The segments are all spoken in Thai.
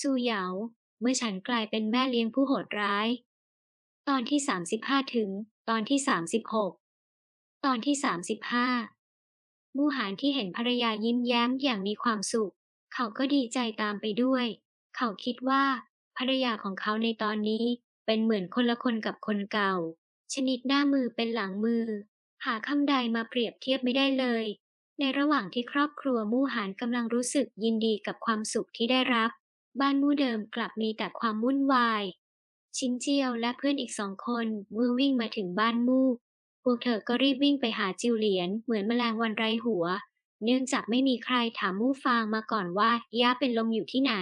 ซูเหยาเมื่อฉันกลายเป็นแม่เลี้ยงผู้โหดร้าย ตอนที่ 35 ถึง ตอนที่ 36 ตอนที่ 35 มูหานที่เห็นภรรยายิ้มแย้มอย่างมีความสุข เขาก็ดีใจตามไปด้วย เขาคิดว่าภรรยาของเขาในตอนนี้เป็นเหมือนคนละคนกับคนเก่า ชนิดหน้ามือเป็นหลังมือ หาคำใดมาเปรียบเทียบไม่ได้เลย ในระหว่างที่ครอบครัวมู่หานกำลังรู้สึกยินดีกับความสุขที่ได้รับ บ้านมู่เดิมกลับมีแต่ความวุ่นวาย ชินเจียวและเพื่อนอีกสองคนเมื่อวิ่งมาถึงบ้านมู่พวกเธอก็รีบวิ่งไปหาจิวเหลียนเหมือนแมลงวันไรหัว เนื่องจากไม่มีใครถามมู่ฟางมาก่อนว่าย่าเป็นลมอยู่ที่ไหน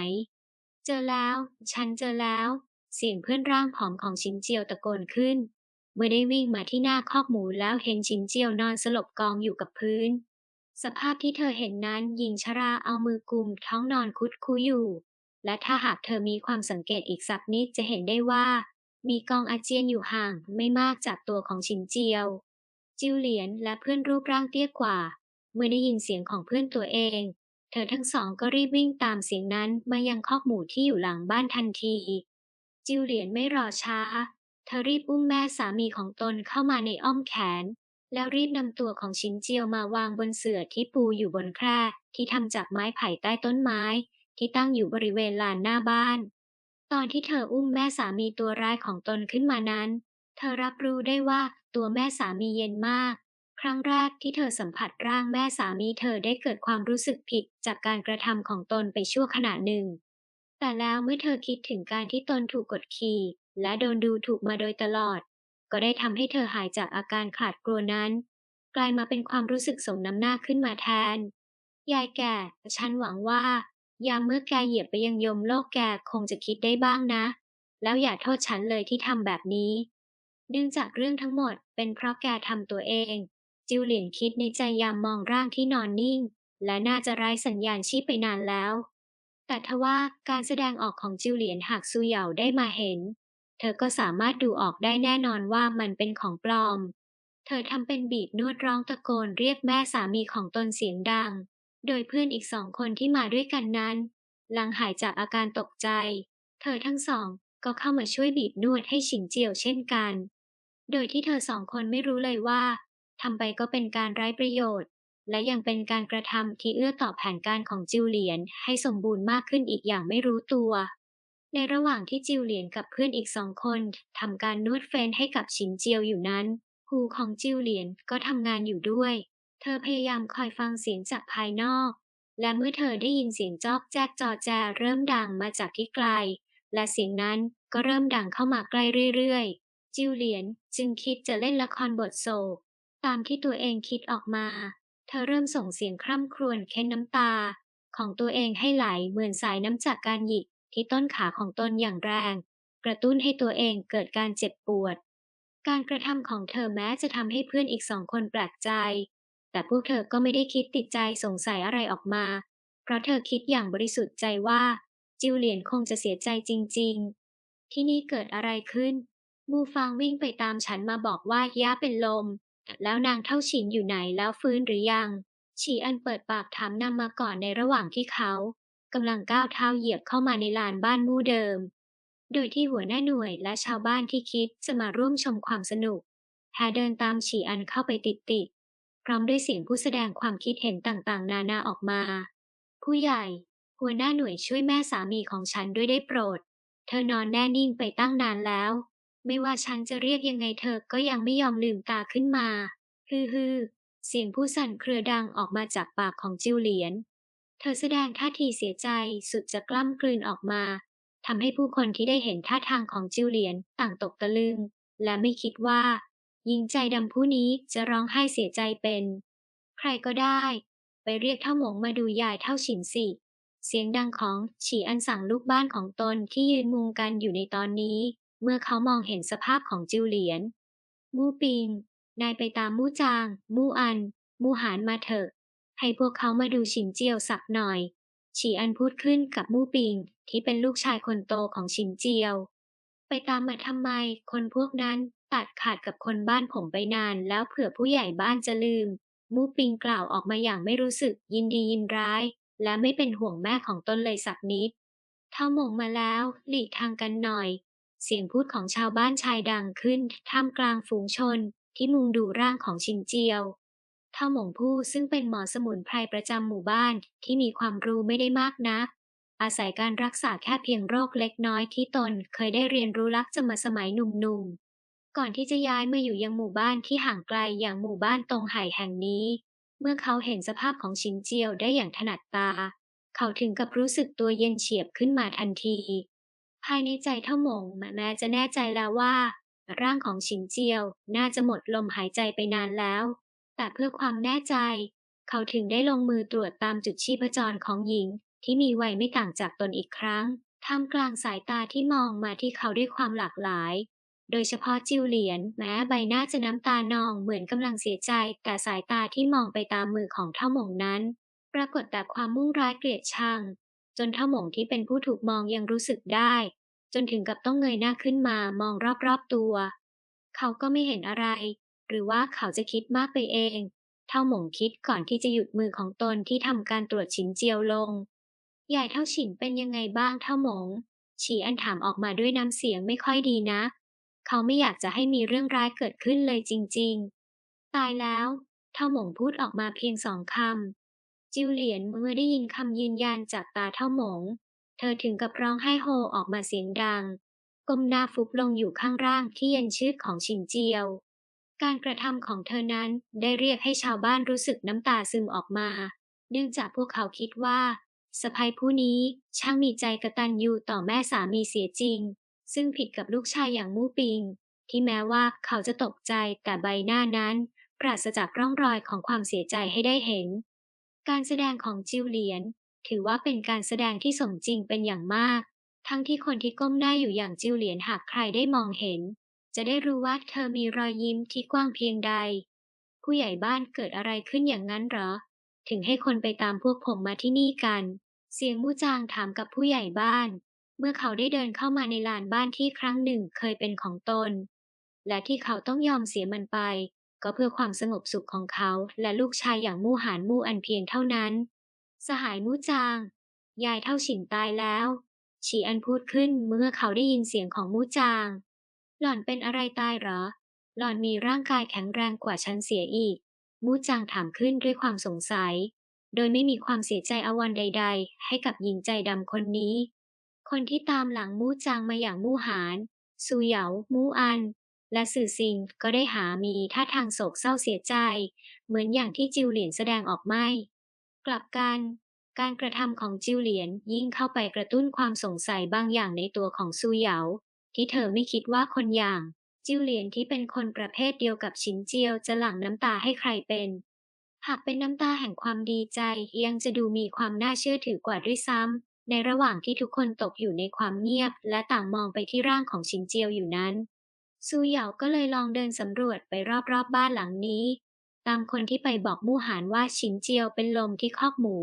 เจอแล้ว ฉันเจอแล้ว เสียงเพื่อนร่างผอมของชินเจียวตะโกนขึ้น เมื่อได้วิ่งมาที่หน้าคอกหมูแล้วเห็นชินเจียวนอนสลบกองอยู่กับพื้น สภาพที่เธอเห็นนั้นหญิงชราเอามือกุมท้องนอนคุดคูอยู่ และถ้าหากเธอมีความสังเกตอีกสักนิดจะเห็นได้ว่า มีกองอาเจียนอยู่ห่างไม่มากจากตัวของชินเจียว จิวเหลียนและเพื่อนรูปร่างเตี้ยกว่า เมื่อได้ยินเสียงของเพื่อนตัวเอง เธอทั้งสองก็รีบวิ่งตามเสียงนั้นมายังคอกหมูที่อยู่หลังบ้านทันที จิวเหลียนไม่รอช้า เธอรีบอุ้มแม่สามีของตนเข้ามาในอ้อมแขน แล้วรีบนำตัวของชินเจียวมาวางบนเสื่อที่ปูอยู่บนแคร่ที่ทำจากไม้ไผ่ใต้ต้นไม้ ที่ตั้งอยู่บริเวณลานหน้าบ้าน ตอนที่เธออุ้มแม่สามีตัวร้ายของตนขึ้นมานั้น เธอรับรู้ได้ว่าตัวแม่สามีเย็นมาก ครั้งแรกที่เธอสัมผัสร่างแม่สามีเธอได้เกิดความรู้สึกผิดจากการกระทำของตนไปชั่วขณะหนึ่ง แต่แล้วเมื่อเธอคิดถึงการที่ตนถูกกดขี่ และโดนดูถูกมาโดยตลอด ก็ได้ทำให้เธอหายจากอาการขาดกลัวนั้น กลายมาเป็นความรู้สึกสมน้ำหน้าขึ้นมาแทนยายแก่ ฉันหวังว่า ยามเมื่อแกเหยียบไปยังยมโลกแกคงจะคิดได้บ้างนะ แล้วอย่าโทษฉันเลยที่ทำแบบนี้ เนื่องจากเรื่องทั้งหมดเป็นเพราะแกทำตัวเอง จิวเหลียนคิดในใจยามมองร่างที่นอนนิ่ง และน่าจะไร้สัญญาณชีพไปนานแล้ว แต่ทว่าการแสดงออกของจิวเหลียนหากซูเหยาได้มาเห็น เธอก็สามารถดูออกได้แน่นอนว่ามันเป็นของปลอม เธอทำเป็นบีบนวดร้องตะโกนเรียกแม่สามีของตนเสียงดัง โดยเพื่อนอีกสองคนที่มาด้วยกันนั้น หลังหายจากอาการตกใจ เธอทั้งสองก็เข้ามาช่วยบีบนวดให้ฉิงเจียวเช่นกัน โดยที่เธอสองคนไม่รู้เลยว่าทำไปก็เป็นการไร้ประโยชน์ และยังเป็นการกระทำที่เอื้อต่อแผนการของจิวเหลียนให้สมบูรณ์มากขึ้นอีกอย่างไม่รู้ตัว ในระหว่างที่จิวเหลียนกับเพื่อนอีกสองคนทำการนวดเฟ้นให้กับฉินเจียวอยู่นั้นหูของจิวเหลียนก็ทำงานอยู่ด้วย เธอพยายามคอยฟังเสียงจากภายนอก และเมื่อเธอได้ยินเสียงจอกแจ๊กจอแจเริ่มดังมาจากที่ไกล และเสียงนั้นก็เริ่มดังเข้ามาใกล้เรื่อยๆ จิวเหลียนจึงคิดจะเล่นละครบทโศก ตามที่ตัวเองคิดออกมา เธอเริ่มส่งเสียงคร่ำครวญเค้นน้ำตา ของตัวเองให้ไหลเหมือนสายน้ำจากการหยิกที่ต้นขาของตนอย่างแรง กระตุ้นให้ตัวเองเกิดการเจ็บปวด การกระทำของเธอแม้จะทำให้เพื่อนอีกสองคนแปลกใจ แต่พวกเธอก็ไม่ได้คิดติดใจสงสัยอะไรออกมา เพราะเธอคิดอย่างบริสุทธิ์ใจว่า จิวเหลียนคงจะเสียใจจริง ๆ ที่นี่เกิดอะไรขึ้น มูฟางวิ่งไปตามฉันมาบอกว่าย่าเป็นลม แล้วนางเท่าฉินอยู่ไหนแล้วฟื้นหรือยัง ฉีอันเปิดปากถามนำมาก่อนในระหว่างที่เขากำลังก้าวเท้าเหยียบเข้ามาในลานบ้านมู่เดิม โดยที่หัวหน้าหน่วยและชาวบ้านที่คิดจะมาร่วมชมความสนุกแฮเดินตามฉีอันเข้าไปติดๆ พร้อมด้วยเสียงผู้แสดงความคิดเห็นต่างๆ นานาออกมา ผู้ใหญ่ หัวหน้าหน่วยช่วยแม่สามีของฉันด้วยได้โปรด เธอนอนแน่นิ่งไปตั้งนานแล้ว ไม่ว่าฉันจะเรียกยังไงเธอก็ยังไม่ยอมลืมตาขึ้นมา ฮือฮือเสียงผู้สั่นเครือดังออกมาจากปากของจิวเหลียน เธอแสดงท่าทีเสียใจสุดจะกล้ำกลืนออกมาทำให้ผู้คนที่ได้เห็นท่าทางของจิวเหลียนต่างตกตะลึง และไม่คิดว่า หญิงใจดำผู้นี้จะร้องไห้เสียใจเป็น ใครก็ได้ ไปเรียกเท่าหมงมาดูยายเท่าฉินสิ เสียงดังของฉีอันสั่งลูกบ้านของตนที่ยืนมุงกันอยู่ในตอนนี้ เมื่อเขามองเห็นสภาพของจิวเหลียน มู่ปิง นายไปตามมู่จาง มู่อัน มู่หานมาเถอะ ให้พวกเขามาดูฉินเจียวสักหน่อย ฉีอันพูดขึ้นกับมู่ปิงที่เป็นลูกชายคนโตของฉินเจียว ไปตามมาทำไม คนพวกนั้น ตัดขาดกับคนบ้านผมไปนาน แล้วเผื่อผู้ใหญ่บ้านจะลืม มูปิงกล่าวออกมาอย่างไม่รู้สึกยินดียินร้าย และไม่เป็นห่วงแม่ของตนเลยสักนิดเท่ามงมาแล้ว หลีกทางกันหน่อย เสียงพูดของชาวบ้านชายดังขึ้น ท่ามกลางฝูงชน ที่มุงดูร่างของชินเจียวเท่าหมงผู้ซึ่งเป็นหมอสมุนไพรประจำหมู่บ้านที่มีความรู้ไม่ได้มากนัก อาศัยการรักษาแค่เพียงโรคเล็กน้อยที่ตนเคยได้เรียนรู้ลักจะมาสมัยหนุ่มๆ ก่อนที่จะย้ายมาอยู่ยังหมู่บ้านที่ห่างไกลอย่างหมู่บ้านตรงไห่แห่งนี้ เมื่อเขาเห็นสภาพของชินเจียวได้อย่างถนัดตา เขาถึงกับรู้สึกตัวเย็นเฉียบขึ้นมาทันที ภายในใจเท่ามงแม้จะแน่ใจแล้วว่า ร่างของชินเจียวน่าจะหมดลมหายใจไปนานแล้ว แต่เพื่อความแน่ใจ เขาถึงได้ลงมือตรวจตามจุดชีพจรของหญิง ที่มีวัยไม่ต่างจากตนอีกครั้งท่ามกลางสายตาที่มองมาที่เขาด้วยความหลากหลาย โดยเฉพาะจิวเหลียน แม้ใบหน้าจะน้ำตานองเหมือนกำลังเสียใจ แต่สายตาที่มองไปตามมือของเท่าหมงนั้น ปรากฏแต่ความมุ่งร้ายเกลียดชัง จนเท่าหมงที่เป็นผู้ถูกมองยังรู้สึกได้ จนถึงกับต้องเงยหน้าขึ้นมามองรอบๆตัว เขาก็ไม่เห็นอะไร หรือว่าเขาจะคิดมากไปเอง เท่าหมงคิดก่อนที่จะหยุดมือของตนที่ทำการตรวจฉินเจียวลงใหญ่เท่าฉินเป็นยังไงบ้างเท่าหมงฉีอันถามออกมาด้วยน้ำเสียงไม่ค่อยดีนะ เขาไม่อยากจะให้มีเรื่องร้ายเกิดขึ้นเลยจริง ๆ ตายแล้วเท่าหมงพูดออกมาเพียงสองคำ จิวเหลียนเมื่อได้ยินคำยืนยันจากตาเท่าหมง เธอถึงกับร้องไห้โฮออกมาเสียงดัง ก้มหน้าฟุบลงอยู่ข้างร่างที่เย็นชืดของชินเจียว การกระทำของเธอนั้นได้เรียกให้ชาวบ้านรู้สึกน้ำตาซึมออกมา เนื่องจากพวกเขาคิดว่าสะพ้ยผู้นี้ช่างมีใจกระตันยูต่อแม่สามีเสียจริง ซึ่งผิดกับลูกชายอย่างมู่ปิง ที่แม้ว่าเขาจะตกใจแต่ใบหน้านั้นปราศจากร่องรอยของความเสียใจให้ได้เห็น การแสดงของจิวเหลียน ถือว่าเป็นการแสดงที่สมจริงเป็นอย่างมาก ทั้งที่คนที่ก้มหน้าอยู่อย่างจิวเหลียนหากใครได้มองเห็น จะได้รู้ว่าเธอมีรอยยิ้มที่กว้างเพียงใด ผู้ใหญ่บ้านเกิดอะไรขึ้นอย่างนั้นหรอ ถึงให้คนไปตามพวกผมมาที่นี่กัน เสียงมู่จางถามกับผู้ใหญ่บ้าน เมื่อเขาได้เดินเข้ามาในลานบ้านที่ครั้งหนึ่งเคยเป็นของตน และที่เขาต้องยอมเสียมันไป ก็เพื่อความสงบสุขของเขาและลูกชายอย่างมู่หานมู่อันเพียงเท่านั้น สหายมู่จาง ยายเท่าฉินตายแล้วฉีอันพูดขึ้นเมื่อเขาได้ยินเสียงของมู่จาง หล่อนเป็นอะไรตายเหรอ หล่อนมีร่างกายแข็งแรงกว่าฉันเสียอีก มู่จางถามขึ้นด้วยความสงสัย โดยไม่มีความเสียใจอวันใด ๆ ให้กับหญิงใจดำคนนี้ คนที่ตามหลังมู่จางมาอย่างมู่หานซูเหยามู่อัน และสื่อซิงก็ได้หามีท่าทางโศกเศร้าเสียใจ เหมือนอย่างที่จิวเหลียนแสดงออกไม่ กลับกัน การกระทำของจิวเหลียนยิ่งเข้าไปกระตุ้นความสงสัยบางอย่างในตัวของซูเหยาที่เธอไม่คิดว่าคนอย่าง จิวเหลียนที่เป็นคนประเภทเดียวกับชินเจียวจะหลั่งน้ำตาให้ใครเป็น หากเป็นน้ำตาแห่งความดีใจยังจะดูมีความน่าเชื่อถือกว่าด้วยซ้ำ ในระหว่างที่ทุกคนตกอยู่ในความเงียบ และต่างมองไปที่ร่างของชินเจียวอยู่นั้น ซูเหยาก็เลยลองเดินสำรวจไปรอบๆบบ้านหลังนี้ ตามคนที่ไปบอกมู่หานว่าชินเจียวเป็นลมที่คอกหมู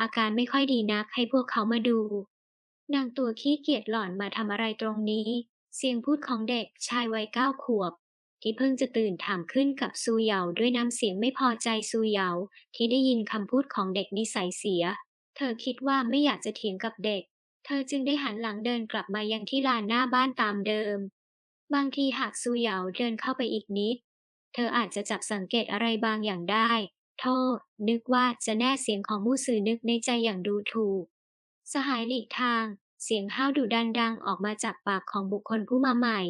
อาการไม่ค่อยดีนักให้พวกเขามาดู นางตัวขี้เกียจหล่อนมาทำอะไรตรงนี้ เสียงพูดของเด็กชายวัยเก้าขวบ ที่เพิ่งจะตื่นถามขึ้นกับซูเหยาด้วยน้ำเสียงไม่พอใจซูเหยาที่ได้ยินคำพูดของเด็กนิสัยเสีย เธอคิดว่าไม่อยากจะเถียงกับเด็ก เธอจึงได้หันหลังเดินกลับมายังที่ลานหน้าบ้านตามเดิม บางทีหากซูเหยาเดินเข้าไปอีกนิด เธออาจจะจับสังเกตอะไรบางอย่างได้ โทษ นึกว่าจะแน่เสียงของมู่สื่อนึกในใจอย่างดูถูก สหายหลีกทาง เสียงห้าวดุดันดังออกมาจากปากของบุคคลผู้มาใหม่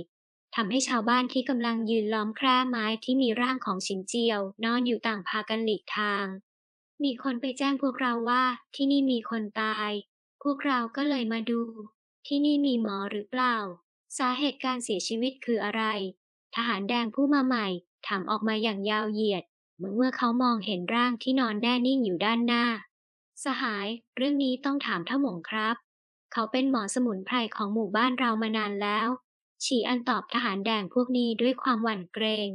ทำให้ชาวบ้านที่กำลังยืนล้อมแคร่ไม้ที่มีร่างของชินเจียวนอนอยู่ต่างพากันหลีกทาง มีคนไปแจ้งพวกเราว่าที่นี่มีคนตาย พวกเราก็เลยมาดู ที่นี่มีหมอหรือเปล่า สาเหตุการเสียชีวิตคืออะไร ทหารแดงผู้มาใหม่ถามออกมาอย่างยาวเหยียดเมือนเมื่อเขามองเห็นร่างที่นอนแน่นิ่งอยู่ด้านหน้า สหาย เรื่องนี้ต้องถามท่าหมงครับ เขาเป็นหมอสมุนไพรของหมู่บ้านเรามานานแล้ว ฉีอันตอบทหารแดงพวกนี้ด้วยความหวั่นเกรง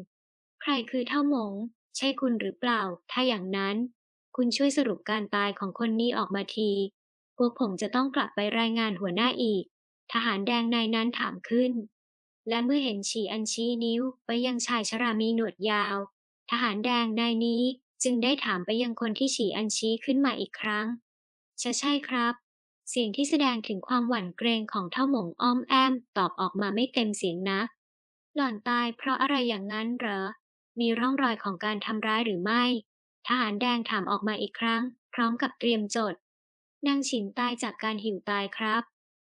ใครคือเท่าหมง ใช่คุณหรือเปล่า ถ้าอย่างนั้น คุณช่วยสรุปการตายของคนนี้ออกมาที พวกผมจะต้องกลับไปรายงานหัวหน้าอีก ทหารแดงนายนั้นถามขึ้น และเมื่อเห็นฉีอันชี้นิ้วไปยังชายชรามีหนวดยาว ทหารแดงนายนี้จึงได้ถามไปยังคนที่ฉีอันชี้ขึ้นมาอีกครั้งใช่ใช่ครับ เสียงที่แสดงถึงความหวั่นเกรงของเท่าหมงอ้อมแอมตอบออกมาไม่เต็มเสียงนักหล่อนตายเพราะอะไรอย่างนั้นเหรอ มีร่องรอยของการทำร้ายหรือไม่ ทหารแดงถามออกมาอีกครั้ง พร้อมกับเตรียมจด นางฉินตายจากการหิวตายครับ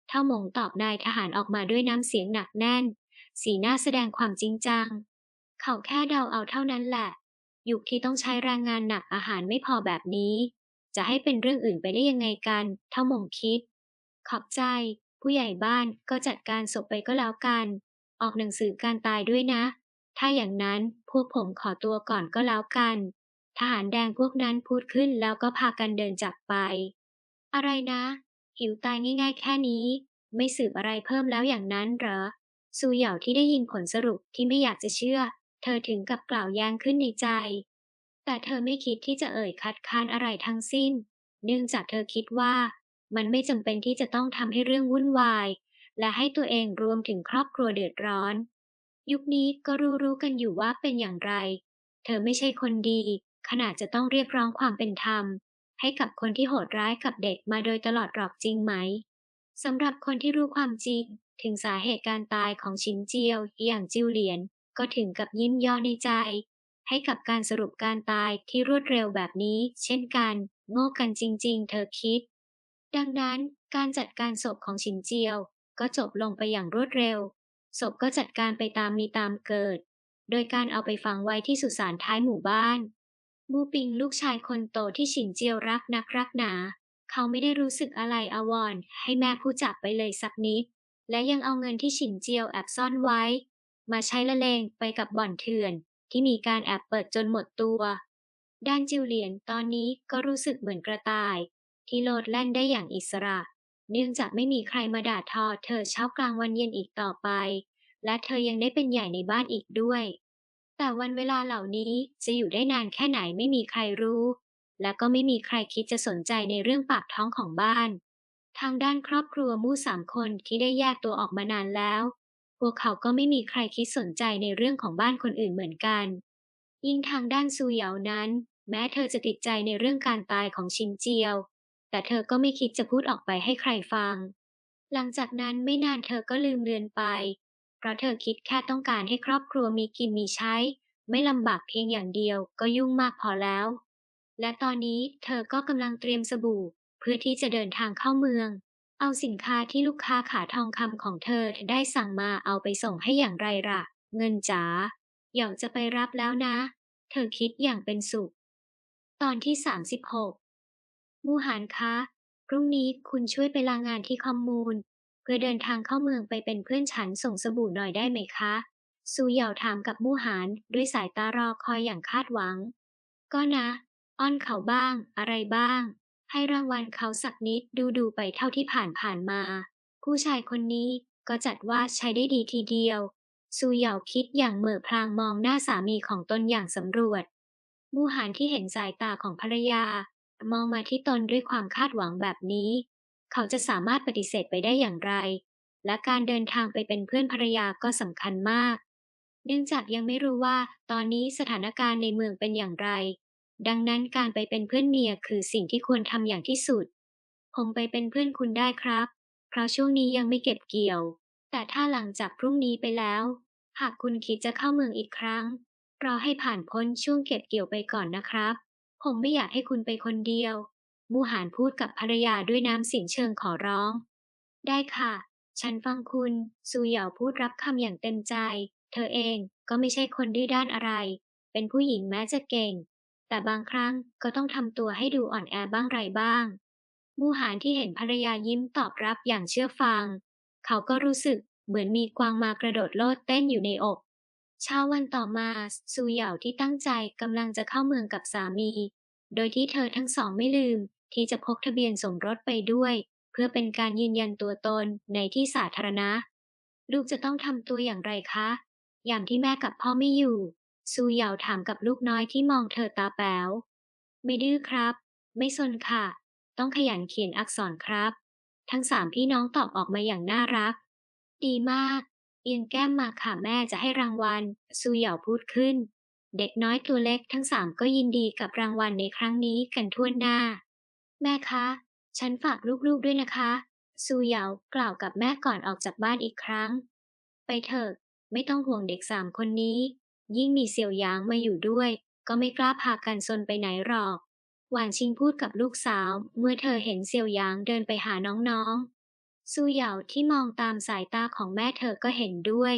เท่าหมงตอบนายทหารออกมาด้วยน้ำเสียงหนักแน่น สีหน้าแสดงความจริงจัง เขาแค่เดาเอาเท่านั้นแหละ ยุคที่ต้องใช้แรงงานหนักอาหารไม่พอแบบนี้ จะให้เป็นเรื่องอื่นไปได้ยังไงกัน เท่าหมงคิด ขอบใจ ผู้ใหญ่บ้านก็จัดการศพไปก็แล้วกัน ออกหนังสือการตายด้วยนะ ถ้าอย่างนั้นพวกผมขอตัวก่อนก็แล้วกัน ทหารแดงพวกนั้นพูดขึ้นแล้วก็พากันเดินจากไป อะไรนะ หิวตายง่ายๆแค่นี้ ไม่สืบอะไรเพิ่มแล้วอย่างนั้นเหรอซูเหย่าที่ได้ยินผลสรุปที่ไม่อยากจะเชื่อ เธอถึงกับกล่าวแย้งขึ้นในใจ แต่เธอไม่คิดที่จะเอ่ยคัดค้านอะไรทั้งสิ้น เนื่องจากเธอคิดว่ามันไม่จำเป็นที่จะต้องทำให้เรื่องวุ่นวาย และให้ตัวเองรวมถึงครอบครัวเดือดร้อน ยุคนี้ก็รู้ๆกันอยู่ว่าเป็นอย่างไร เธอไม่ใช่คนดี ขนาดจะต้องเรียกร้องความเป็นธรรม ให้กับคนที่โหดร้ายกับเด็กมาโดยตลอดหรอกจริงไหมสำหรับคนที่รู้ความจริง ถึงสาเหตุการตายของชินเจียวอย่างจิวเหลียน ก็ถึงกับยิ้มย่อในใจ ให้กับการสรุปการตายที่รวดเร็วแบบนี้ เช่นกัน โง่กันจริง ๆ เธอคิด ดังนั้นการจัดการศพของชินเจียว ก็จบลงไปอย่างรวดเร็ว ศพก็จัดการไปตามมีตามเกิด โดยการเอาไปฝังไว้ที่สุสานท้ายหมู่บ้าน มูปิงลูกชายคนโตที่ฉินเจียวรักนักรักหนา เขาไม่ได้รู้สึกอะไรอาวรณ์ให้แม่ผู้จับไปเลยสักนิด และยังเอาเงินที่ฉินเจียวแอบซ่อนไว้ มาใช้ละเลงไปกับบ่อนเถื่อน ที่มีการแอบเปิดจนหมดตัว ด้านจิวเหลียนตอนนี้ก็รู้สึกเหมือนกระต่าย ที่โลดแล่นได้อย่างอิสระ เนื่องจากไม่มีใครมาด่าทอเธอเช้ากลางวันเย็นอีกต่อไป และเธอยังได้เป็นใหญ่ในบ้านอีกด้วย แต่วันเวลาเหล่านี้จะอยู่ได้นานแค่ไหนไม่มีใครรู้ และก็ไม่มีใครคิดจะสนใจในเรื่องปากท้องของบ้าน ทางด้านครอบครัวมู่สามคนที่ได้แยกตัวออกมานานแล้ว พวกเขาก็ไม่มีใครคิดสนใจในเรื่องของบ้านคนอื่นเหมือนกัน ยิ่งทางด้านซูเหยานั้น แม้เธอจะติดใจในเรื่องการตายของชินเจียว แต่เธอก็ไม่คิดจะพูดออกไปให้ใครฟัง หลังจากนั้นไม่นานเธอก็ลืมเลือนไป เพราะเธอคิดแค่ต้องการให้ครอบครัวมีกินมีใช้ ไม่ลำบากเพียงอย่างเดียวก็ยุ่งมากพอแล้ว และตอนนี้เธอก็กำลังเตรียมสบู่ เพื่อที่จะเดินทางเข้าเมือง เอาสินค้าที่ลูกค้าขาทองคำของเธอได้สั่งมาเอาไปส่งให้อย่างไรล่ะ เงินจ๋าหยองจะไปรับแล้วนะ เธอคิดอย่างเป็นสุข ตอนที่ 36 มูหานคะ พรุ่งนี้คุณช่วยไปลางานที่คอมมูน เพื่อเดินทางเข้าเมืองไปเป็นเพื่อนฉันส่งสบู่หน่อยได้ไหมคะ ซูเหยาถามกับมู่หานด้วยสายตารอคอยอย่างคาดหวัง ก็นะ อ้อนเขาบ้าง อะไรบ้าง ให้รางวัลเขาสักนิดดูดูไปเท่าที่ผ่านผ่านมา ผู้ชายคนนี้ก็จัดว่าใช้ได้ดีทีเดียว ซูเหยาคิดอย่างเหม่อพลางมองหน้าสามีของตนอย่างสำรวจ มู่หานที่เห็นสายตาของภรรยามองมาที่ตนด้วยความคาดหวังแบบนี้ เขาจะสามารถปฏิเสธไปได้อย่างไร และการเดินทางไปเป็นเพื่อนภรรยาก็สำคัญมาก เนื่องจากยังไม่รู้ว่าตอนนี้สถานการณ์ในเมืองเป็นอย่างไร ดังนั้นการไปเป็นเพื่อนเมียคือสิ่งที่ควรทำอย่างที่สุด ผมไปเป็นเพื่อนคุณได้ครับ เพราะช่วงนี้ยังไม่เก็บเกี่ยว แต่ถ้าหลังจากพรุ่งนี้ไปแล้ว หากคุณคิดจะเข้าเมืองอีกครั้ง รอให้ผ่านพ้นช่วงเก็บเกี่ยวไปก่อนนะครับ ผมไม่อยากให้คุณไปคนเดียว มูหานพูดกับภรรยาด้วยน้ำเสียงเชิงขอร้อง ได้ค่ะ ฉันฟังคุณ ซูเหยาพูดรับคำอย่างเต็มใจ เธอเองก็ไม่ใช่คนดื้อด้านอะไร เป็นผู้หญิงแม้จะเก่ง แต่บางครั้งก็ต้องทำตัวให้ดูอ่อนแอบ้างไรบ้าง มูหานที่เห็นภรรยายิ้มตอบรับอย่างเชื่อฟัง เขาก็รู้สึกเหมือนมีกวางมากระโดดโลดเต้นอยู่ในอกเช้าวันต่อมาซูเหยาที่ตั้งใจกำลังจะเข้าเมืองกับสามี โดยที่เธอทั้งสองไม่ลืม ที่จะพกทะเบียนสมรสไปด้วย เพื่อเป็นการยืนยันตัวตนในที่สาธารณะ ลูกจะต้องทำตัวอย่างไรคะ ยามที่แม่กับพ่อไม่อยู่ ซูเหยาถามกับลูกน้อยที่มองเธอตาแป๋ว ไม่ดื้อครับ ไม่สนค่ะ ต้องขยันเขียนอักษรครับ ทั้งสามพี่น้องตอบออกมาอย่างน่ารัก ดีมาก เอียงแก้มมาค่ะแม่จะให้รางวัล ซูเหยาพูดขึ้นเด็กน้อยตัวเล็กทั้งสามก็ยินดีกับรางวัลในครั้งนี้กันทั่วหน้า แม่คะ ฉันฝากลูกๆด้วยนะคะ ซูเหยากล่าวกับแม่ก่อนออกจากบ้านอีกครั้ง ไปเถอะ ไม่ต้องห่วงเด็กสามคนนี้ ยิ่งมีเสี่ยวหยางมาอยู่ด้วย ก็ไม่กล้าพากันซนไปไหนหรอก หวานชิงพูดกับลูกสาว เมื่อเธอเห็นเสี่ยวหยางเดินไปหาน้องๆ ซูเหยาที่มองตามสายตาของแม่เธอก็เห็นด้วย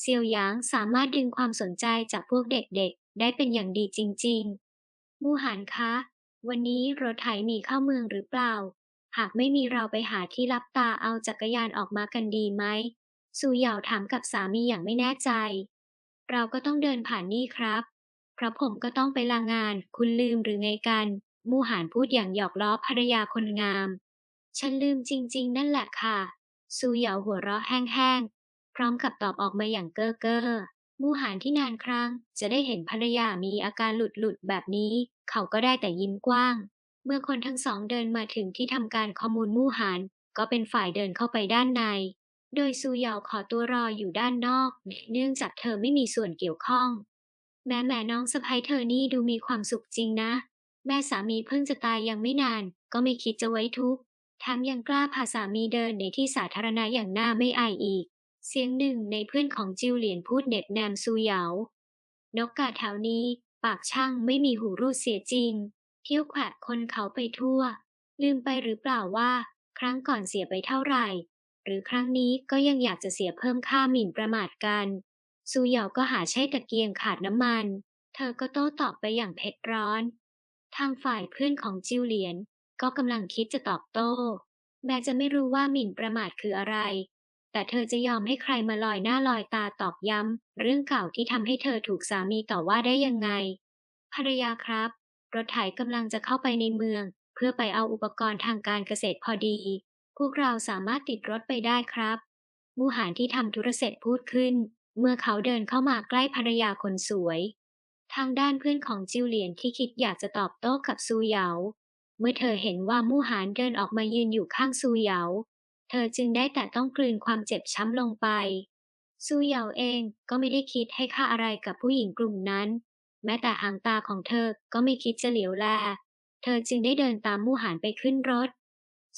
เสี่ยวหยางสามารถดึงความสนใจจากพวกเด็กๆ ได้เป็นอย่างดีจริง ๆ มู่หานคะ วันนี้รถไถมีเข้าเมืองหรือเปล่า หากไม่มีเราไปหาที่รับตาเอาจักรยานออกมากันดีไหมซูเหยาถามกับสามีอย่างไม่แน่ใจ เราก็ต้องเดินผ่านนี่ครับ เพราะผมก็ต้องไปลางาน คุณลืมหรือไงกัน มูหานพูดอย่างหยอกล้อภรรยาคนงาม ฉันลืมจริง ๆ นั่นแหละค่ะ ซูเหยาหัวเราะแห้งๆ พร้อมกับตอบออกมาอย่างเก้อเก้อ มูหานที่นานครั้ง จะได้เห็นภรรยามีอาการหลุดๆแบบนี้ เขาก็ได้แต่ยิ้มกว้าง เมื่อคนทั้งสองเดินมาถึงที่ทำการข้อมูลมู่หานก็เป็นฝ่ายเดินเข้าไปด้านใน โดยซูเหยาขอตัวรออยู่ด้านนอก เนื่องจากเธอไม่มีส่วนเกี่ยวข้อง แม่แม่น้องสะใภ้เธอนี่ดูมีความสุขจริงนะ แม่สามีเพิ่งจะตายยังไม่นาน ก็ไม่คิดจะไว้ทุกข์แถมยังกล้าพาสามีเดินในที่สาธารณะอย่างหน่าไม่อายอีก เสียงหนึ่งในเพื่อนของจิวเหลียนพูดเน็บแนมซูเหยา นกกาแถวนี้ ปากช่างไม่มีหูรูดเสียจริง เที่ยวแขวะคนเขาไปทั่ว ลืมไปหรือเปล่าว่า ครั้งก่อนเสียไปเท่าไหร่ หรือครั้งนี้ก็ยังอยากจะเสียเพิ่มค่าหมิ่นประมาทกันซูเหยาก็หาใช้ตะเกียงขาดน้ำมัน เธอก็โต้ตอบไปอย่างเผ็ดร้อน ทางฝ่ายเพื่อนของจิวเหลียนก็กำลังคิดจะตอบโต้แม้จะไม่รู้ว่าหมิ่นประมาทคืออะไร แต่เธอจะยอมให้ใครมาลอยหน้าลอยตาตอกย้ำ เรื่องเก่าที่ทำให้เธอถูกสามีต่อว่าได้ยังไง ภรรยาครับ รถไถกำลังจะเข้าไปในเมือง เพื่อไปเอาอุปกรณ์ทางการเกษตรพอดี พวกเราสามารถติดรถไปได้ครับ มูหานที่ทำธุรเสร็จพูดขึ้น เมื่อเขาเดินเข้ามาใกล้ภรรยาคนสวย ทางด้านเพื่อนของจิวเหลียนที่คิดอยากจะตอบโต้กับซูเหยา เมื่อเธอเห็นว่ามู่หานเดินออกมายืนอยู่ข้างซูเหยา เธอจึงได้แต่ต้องกลืนความเจ็บช้ำลงไป ซูเหยาเองก็ไม่ได้คิดให้ค่าอะไรกับผู้หญิงกลุ่มนั้น แม้แต่หางตาของเธอก็ไม่คิดจะเหลียวแล เธอจึงได้เดินตามมู่หานไปขึ้นรถ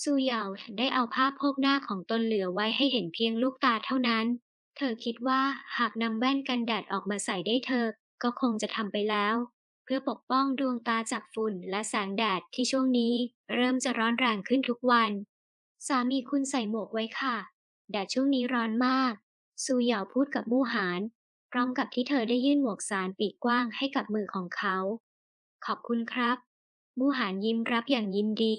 ซูเหยาได้เอาผ้าโพกหน้าของตนเหลือไว้ให้เห็นเพียงลูกตาเท่านั้น เธอคิดว่าหากนำแว่นกันแดดออกมาใส่ได้เธอก็คงจะทำไปแล้ว เพื่อปกป้องดวงตาจากฝุ่นและแสงแดดที่ช่วงนี้ เริ่มจะร้อนแรงขึ้นทุกวัน สามีคุณใส่หมวกไว้ค่ะ แดดช่วงนี้ร้อนมาก ซูเหยาพูดกับมู่หาน พร้อมกับที่เธอได้ยื่นหมวกสารปีกกว้างให้กับมือของเขา ขอบคุณครับ มู่หานยิ้มรับอย่างยินดี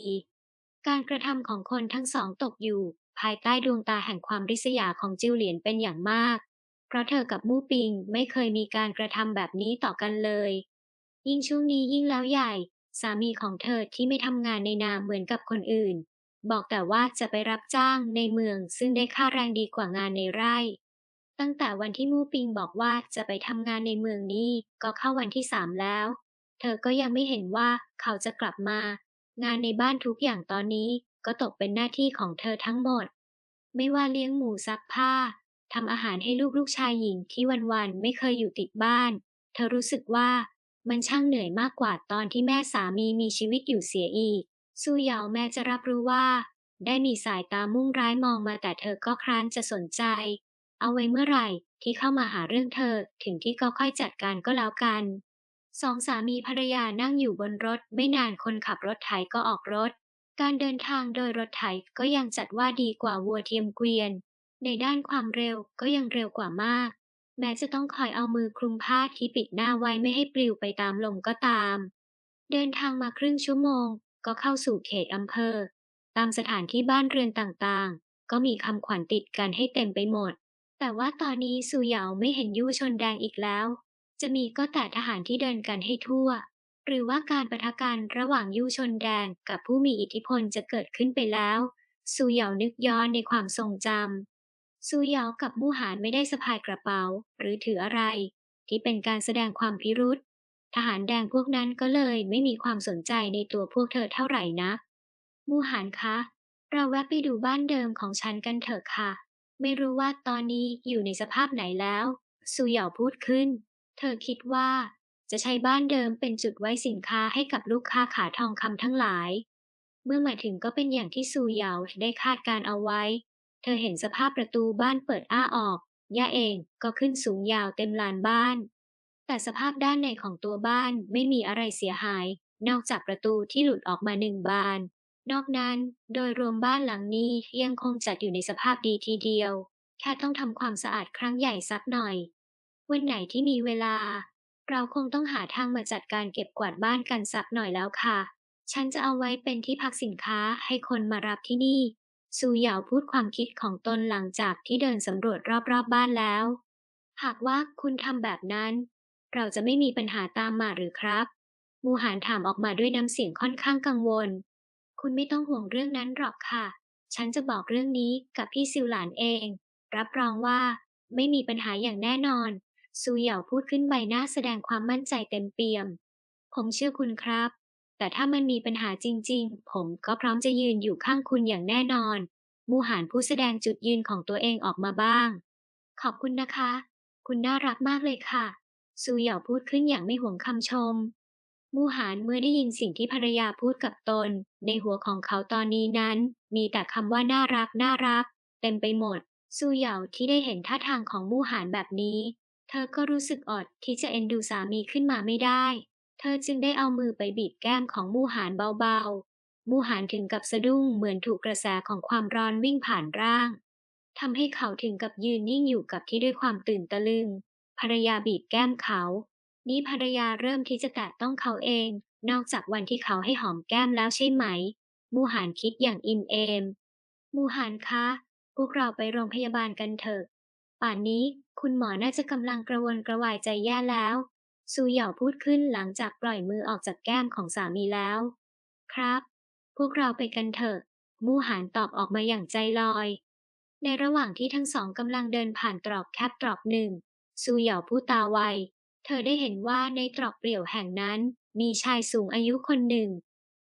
การกระทำของคนทั้งสองตกอยู่ ภายใต้ดวงตาแห่งความริษยาของจิวเหลียนเป็นอย่างมาก เพราะเธอกับมู่ปิงไม่เคยมีการกระทำแบบนี้ต่อกันเลย ยิ่งช่วงนี้ยิ่งแล้วใหญ่ สามีของเธอที่ไม่ทำงานในนามเหมือนกับคนอื่น บอกแต่ว่าจะไปรับจ้างในเมืองซึ่งได้ค่าแรงดีกว่างานในไร่ ตั้งแต่วันที่มู่ปิงบอกว่าจะไปทำงานในเมืองนี้ก็เข้าวันที่สามแล้ว เธอก็ยังไม่เห็นว่าเขาจะกลับมา งานในบ้านทุกอย่างตอนนี้ก็ตกเป็นหน้าที่ของเธอทั้งหมด ไม่ว่าเลี้ยงหมูซักผ้าทำอาหารให้ลูกลูกชายหญิงที่วันๆไม่เคยอยู่ติดบ้าน เธอรู้สึกว่ามันช่างเหนื่อยมากกว่าตอนที่แม่สามีมีชีวิตอยู่เสียอีก ซูเหยาแม้จะรับรู้ว่า ได้มีสายตามุ่งร้ายมองมาแต่เธอก็คร้านจะสนใจ เอาไว้เมื่อไหร่ที่เข้ามาหาเรื่องเธอถึงที่ก็ค่อยจัดการก็แล้วกันสองสามีภรรยานั่งอยู่บนรถ ไม่นานคนขับรถไถก็ออกรถ การเดินทางโดยรถไถก็ยังจัดว่าดีกว่าวัวเทียมเกวียน ในด้านความเร็วก็ยังเร็วกว่ามาก แม้จะต้องคอยเอามือคลุมผ้าที่ปิดหน้าไว้ไม่ให้ปลิวไปตามลมก็ตาม เดินทางมาครึ่งชั่วโมง ก็เข้าสู่เขตอำเภอ ตามสถานที่บ้านเรือนต่างๆ ก็มีคำขวัญติดกันให้เต็มไปหมด แต่ว่าตอนนี้สุเหยาไม่เห็นยู่ชนแดงอีกแล้ว จะมีก็แต่ทหารที่เดินกันให้ทั่ว หรือว่าการประทะกันระหว่างยู่ชนแดงกับผู้มีอิทธิพลจะเกิดขึ้นไปแล้วสุเหยานึกย้อนในความทรงจำสุเหยากับมู่หานไม่ได้สะพายกระเป๋า หรือถืออะไร ที่เป็นการแสดงความพิรุษ ทหารแดงพวกนั้นก็เลยไม่มีความสนใจในตัวพวกเธอเท่าไหร่นะ มู่หานคะ เราแวะไปดูบ้านเดิมของฉันกันเถอะค่ะ ไม่รู้ว่าตอนนี้อยู่ในสภาพไหนแล้วสุเหยาพูดขึ้น เธอคิดว่า จะใช้บ้านเดิมเป็นจุดไว้สินค้าให้กับลูกค้าขาทองคำทั้งหลาย เมื่อมาถึงก็เป็นอย่างที่ซูเหยาได้คาดการเอาไว้ เธอเห็นสภาพประตูบ้านเปิดอ้าออกย่าเองก็ขึ้นสูงยาวเต็มลานบ้าน แต่สภาพด้านในของตัวบ้านไม่มีอะไรเสียหาย นอกจากประตูที่หลุดออกมาหนึ่งบาน นอกนั้นโดยรวมบ้านหลังนี้ยังคงจัดอยู่ในสภาพดีทีเดียว แค่ต้องทำความสะอาดครั้งใหญ่สักหน่อย วันไหนที่มีเวลา เราคงต้องหาทางมาจัดการเก็บกวาดบ้านกันสักหน่อยแล้วค่ะ ฉันจะเอาไว้เป็นที่พักสินค้าให้คนมารับที่นี่ซูเหยาพูดความคิดของตนหลังจากที่เดินสำรวจรอบๆบบ้านแล้ว หากว่าคุณทำแบบนั้น เราจะไม่มีปัญหาตามมาหรือครับ มูหานถามออกมาด้วยน้ำเสียงค่อนข้างกังวล คุณไม่ต้องห่วงเรื่องนั้นหรอกค่ะ ฉันจะบอกเรื่องนี้กับพี่ซิวหลานเอง รับรองว่า ไม่มีปัญหาอย่างแน่นอน ซูเหยาพูดขึ้นใบหน้าแสดงความมั่นใจเต็มเปี่ยม ผมเชื่อคุณครับ แต่ถ้ามันมีปัญหาจริง ๆ ผมก็พร้อมจะยืนอยู่ข้างคุณอย่างแน่นอน มูหานผู้แสดงจุดยืนของตัวเองออกมาบ้าง ขอบคุณนะคะ คุณน่ารักมากเลยค่ะ ซูเหยาพูดขึ้นอย่างไม่ห่วงคำชม มูหานเมื่อได้ยินสิ่งที่ภรรยาพูดกับตน ในหัวของเขาตอนนี้นั้น มีแต่คำว่าน่ารักน่ารัก เต็มไปหมด ซูเหยาที่ได้เห็นท่าทางของมูหานแบบนี้ เธอก็รู้สึกอดที่จะเอ็นดูสามีขึ้นมาไม่ได้ เธอจึงได้เอามือไปบีบแก้มของมูหานเบาๆ มูหานถึงกับสะดุ้งเหมือนถูกกระแสของความร้อนวิ่งผ่านร่างทำให้เขาถึงกับยืนนิ่งอยู่กับที่ด้วยความตื่นตะลึง ภรรยาบีบแก้มเขา นี่ภรรยาเริ่มที่จะแตะต้องเขาเอง นอกจากวันที่เขาให้หอมแก้มแล้วใช่ไหม มูหานคิดอย่างอิ่มเอม มูหานคะ พวกเราไปโรงพยาบาลกันเถอะ ป่านนี้คุณหมอน่าจะกำลังกระวนกระวายใจแย่แล้ว ซูเหยาพูดขึ้นหลังจากปล่อยมือออกจากแก้มของสามีแล้ว ครับ พวกเราไปกันเถอะ มูหานตอบออกมาอย่างใจลอยในระหว่างที่ทั้งสองกำลังเดินผ่านตรอกแคบตรอกหนึ่ง ซูเหยาผู้ตาไว เธอได้เห็นว่าในตรอกเปลี่ยวแห่งนั้น มีชายสูงอายุคนหนึ่ง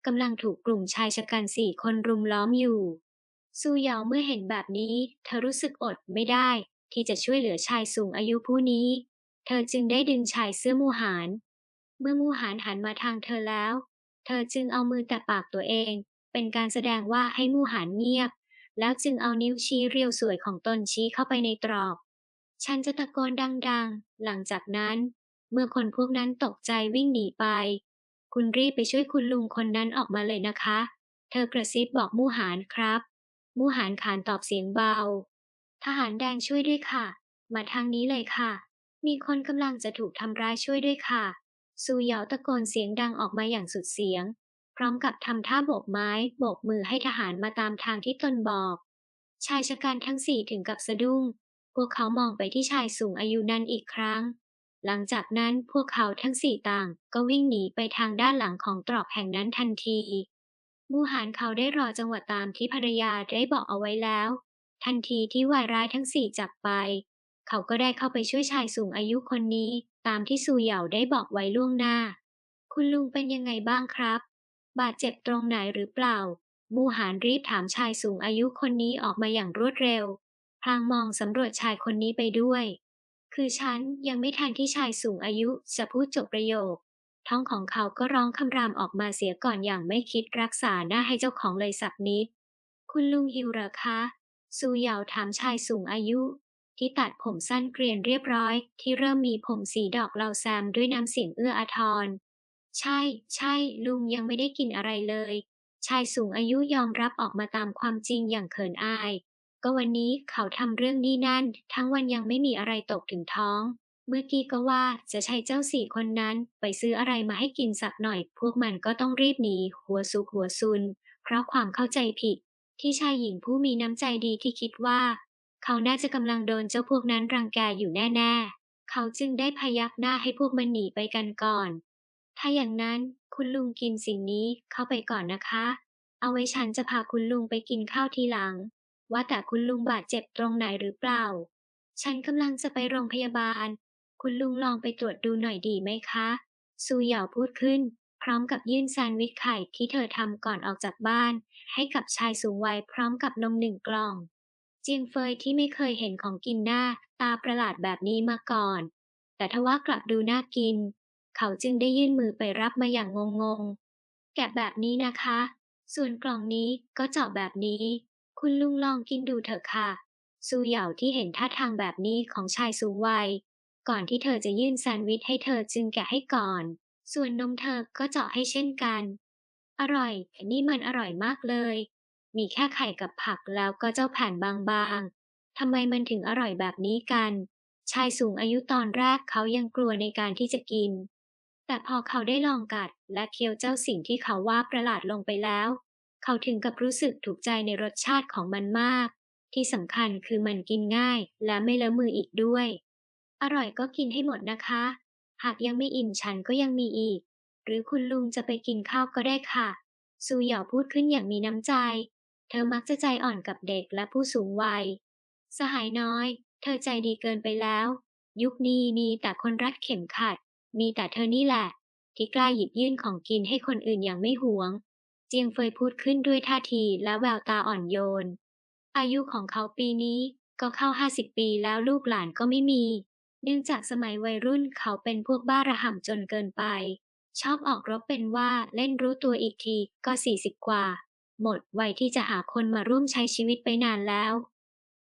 กำลังถูกกลุ่มชายชะกันสี่คนรุมล้อมอยู่ ซูเหยาเมื่อเห็นแบบนี้ เธอรู้สึกอดไม่ได้ ที่จะช่วยเหลือชายสูงอายุผู้นี้ เธอจึงได้ดึงชายเสื้อมูหาน เมื่อมูหานหันมาทางเธอแล้ว เธอจึงเอามือแตะปากตัวเอง เป็นการแสดงว่าให้มูหานเงียบ แล้วจึงเอานิ้วชี้เรียวสวยของตนชี้เข้าไปในตรอก ฉันจะตะโกนดังๆ หลังจากนั้น เมื่อคนพวกนั้นตกใจวิ่งหนีไป คุณรีบไปช่วยคุณลุงคนนั้นออกมาเลยนะคะ เธอกระซิบบอกมูหานครับ มูหานขานตอบเสียงเบา ทหารแดงช่วยด้วยค่ะ มาทางนี้เลยค่ะ มีคนกำลังจะถูกทำร้ายช่วยด้วยค่ะ ซูเหยาตะโกนเสียงดังออกมาอย่างสุดเสียง พร้อมกับทำท่าโบกไม้โบกมือให้ทหารมาตามทางที่ตนบอก ชายชะกันทั้งสี่ถึงกับสะดุ้ง พวกเขามองไปที่ชายสูงอายุนั้นอีกครั้ง หลังจากนั้นพวกเขาทั้งสี่ต่างก็วิ่งหนีไปทางด้านหลังของตรอกแห่งนั้นทันที มูหานเขาได้รอจังหวะตามที่ภรรยาได้บอกเอาไว้แล้ว ทันทีที่วายร้ายทั้งสี่จากไป เขาก็ได้เข้าไปช่วยชายสูงอายุคนนี้ ตามที่ซูเหยาได้บอกไว้ล่วงหน้า คุณลุงเป็นยังไงบ้างครับ บาดเจ็บตรงไหนหรือเปล่า มูหานรีบถามชายสูงอายุคนนี้ออกมาอย่างรวดเร็ว พลางมองสำรวจชายคนนี้ไปด้วย คือฉันยังไม่ทันที่ชายสูงอายุจะพูดจบประโยค ท้องของเขาก็ร้องคำรามออกมาเสียก่อนอย่างไม่คิดรักษาหน้าให้เจ้าของเลยสักนิด คุณลุงหิวเหรอคะซูเหยาถามชายสูงอายุที่ตัดผมสั้นเกรียนเรียบร้อย ที่เริ่มมีผมสีดอกเหลาแซมด้วยน้ำเสียงเอื้ออาทร ใช่ ใช่ ลุงยังไม่ได้กินอะไรเลย ชายสูงอายุยอมรับออกมาตามความจริงอย่างเขินอาย ก็วันนี้เขาทำเรื่องนี้นั่น ทั้งวันยังไม่มีอะไรตกถึงท้อง เมื่อกี้ก็ว่าจะใช้เจ้าสี่คนนั้นไปซื้ออะไรมาให้กินสักหน่อย พวกมันก็ต้องรีบหนีหัวซุกหัวซุน เพราะความเข้าใจผิด ที่ชายหญิงผู้มีน้ำใจดีที่คิดว่า เขาน่าจะกำลังโดนเจ้าพวกนั้นรังแกอยู่แน่ ๆ เขาจึงได้พยักหน้าให้พวกมันหนีไปกันก่อน ถ้าอย่างนั้นคุณลุงกินสิ่งนี้เข้าไปก่อนนะคะ เอาไว้ฉันจะพาคุณลุงไปกินข้าวทีหลัง ว่าแต่คุณลุงบาดเจ็บตรงไหนหรือเปล่า ฉันกำลังจะไปโรงพยาบาล คุณลุงลองไปตรวจดูหน่อยดีไหมคะ ซูเหยาพูดขึ้น พร้อมกับยื่นแซนด์วิชไข่ที่เธอทำก่อนออกจากบ้าน ให้กับชายสูงวัยพร้อมกับนมหนึ่งกล่อง เจียงเฟยที่ไม่เคยเห็นของกินหน้าตาประหลาดแบบนี้มาก่อน แต่ทว่ากลับดูน่ากิน เขาจึงได้ยื่นมือไปรับมาอย่างงงๆ แกะแบบนี้นะคะ ส่วนกล่องนี้ก็เจาะแบบนี้ คุณลุงลองกินดูเถอะค่ะ ซูเหยาที่เห็นท่าทางแบบนี้ของชายสูงวัย ก่อนที่เธอจะยื่นแซนด์วิชให้เธอจึงแกะให้ก่อน ส่วนนมเธอก็เจาะให้เช่นกัน อร่อยนี่มันอร่อยมากเลย มีแค่ไข่กับผักแล้วก็เจ้าแผ่นบางๆทำไมมันถึงอร่อยแบบนี้กัน ชายสูงอายุตอนแรกเขายังกลัวในการที่จะกิน แต่พอเขาได้ลองกัดและเคี้ยวเจ้าสิ่งที่เขาว่าประหลาดลงไปแล้ว เขาถึงกับรู้สึกถูกใจในรสชาติของมันมาก ที่สำคัญคือมันกินง่ายและไม่เลอะมืออีกด้วย อร่อยก็กินให้หมดนะคะ หากยังไม่อิ่มฉันก็ยังมีอีก หรือคุณลุงจะไปกินข้าวก็ได้ค่ะ ซูหยาพูดขึ้นอย่างมีน้ำใจ เธอมักจะใจอ่อนกับเด็กและผู้สูงวัย สหายน้อย เธอใจดีเกินไปแล้ว ยุคนี้มีแต่คนรัดเข็มขัด มีแต่เธอนี่แหละที่กล้าหยิบยื่นของกินให้คนอื่นอย่างไม่หวง จียงเฟยพูดขึ้นด้วยท่าทีและแววตาอ่อนโยน อายุของเขาปีนี้ก็เข้าห้าสิบปีแล้วลูกหลานก็ไม่มี เนื่องจากสมัยวัยรุ่นเขาเป็นพวกบ้าระห่ำจนเกินไป ชอบออกรบเป็นว่าเล่นรู้ตัวอีกทีก็สี่สิบกว่า หมดวัยที่จะหาคนมาร่วมใช้ชีวิตไปนานแล้ว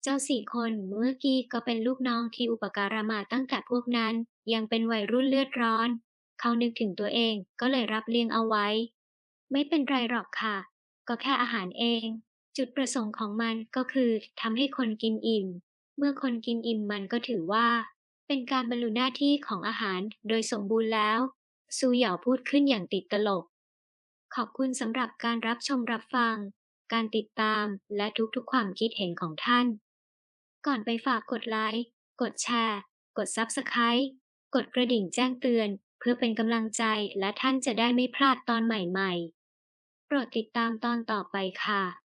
เจ้าสี่คนเมื่อกี้ก็เป็นลูกน้องที่อุปการะมาตั้งแต่พวกนั้น ยังเป็นวัยรุ่นเลือดร้อน เขานึกถึงตัวเองก็เลยรับเลี้ยงเอาไว้ ไม่เป็นไรหรอกค่ะ ก็แค่อาหารเอง จุดประสงค์ของมันก็คือทำให้คนกินอิ่ม เมื่อคนกินอิ่มมันก็ถือว่า เป็นการบรรลุหน้าที่ของอาหารโดยสมบูรณ์แล้ว ซูเหยาพูดขึ้นอย่างติดตลก ขอบคุณสำหรับการรับชมรับฟัง การติดตามและทุกๆความคิดเห็นของท่าน ก่อนไปฝากกดไลค์ กดแชร์ กด Subscribe กดกระดิ่งแจ้งเตือนเพื่อเป็นกำลังใจและท่านจะได้ไม่พลาดตอนใหม่ๆ โปรดติดตามตอนต่อไปค่ะ